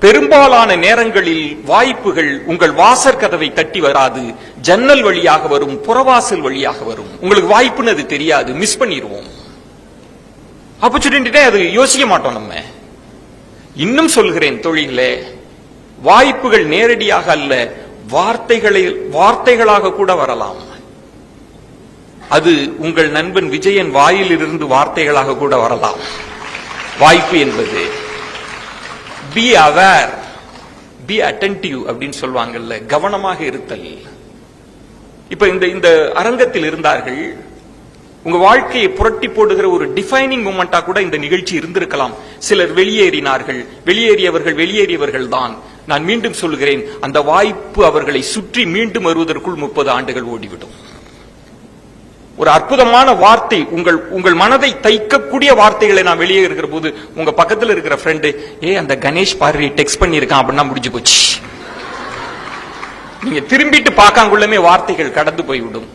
பெரும்பாலான நேரங்களில் வாய்ப்புகள் உங்கள் வாசற் கதவை தட்டி வராது. ஜன்னல் வழியாக வரும் புறவாசல் வழியாக வரும். உங்களுக்கு வாய்ப்புன்னு அது தெரியாது மிஸ் பண்ணிடுவோம் ஆப்பர்ச்சுனிட்டி அது யோசிக்க மாட்டோம் நம்ம. இன்னும் சொல்கிறேன் தொழிலே வாய்ப்புகள் நேரடியாக அல்ல வார்த்தைகளை வார்த்தைகளாக கூட வரலாம். அது உங்கள் நண்பன் விஜயன் வாயிலிருந்து வார்த்தைகளாக கூட வரலாம். வாய்ப்பு என்பது. பி அவேர் பி அட்டன்டிவ் அப்படின்னு சொல்லுவாங்கல்ல கவனமாக இருத்தல். இப்ப இந்த இந்த அரங்கத்தில் இருந்தார்கள். உங்க வாழ்க்கையை புரட்டி போடுகிற ஒரு டிஃபைனிங் மூமெண்டா கூட இந்த நிகழ்ச்சி இருந்திருக்கலாம். சிலர் வெளியேறினார்கள். வெளியேறியவர்கள் வெளியேறியவர்கள் தான். நான் மீண்டும் சொல்கிறேன் அந்த வாய்ப்பு அவர்களை சுற்றி மீண்டும் வருவதற்குள் முப்பது ஆண்டுகள் ஓடிவிடும். ஒரு அற்புதமான வார்த்தை உங்கள் உங்கள் மனதை தைக்கக்கூடிய வார்த்தைகளை நான் வெளியே இருக்கிற போது உங்க பக்கத்தில் இருக்கிற ஃப்ரெண்டு ஏ அந்த கணேஷ் பாரு டெக்ஸ்ட் பண்ணியிருக்கான் அப்படின்னா முடிஞ்சு போச்சு. நீங்க திரும்பிட்டு பார்க்காங்குள்ளமே வார்த்தைகள் கடந்து போய்விடும்.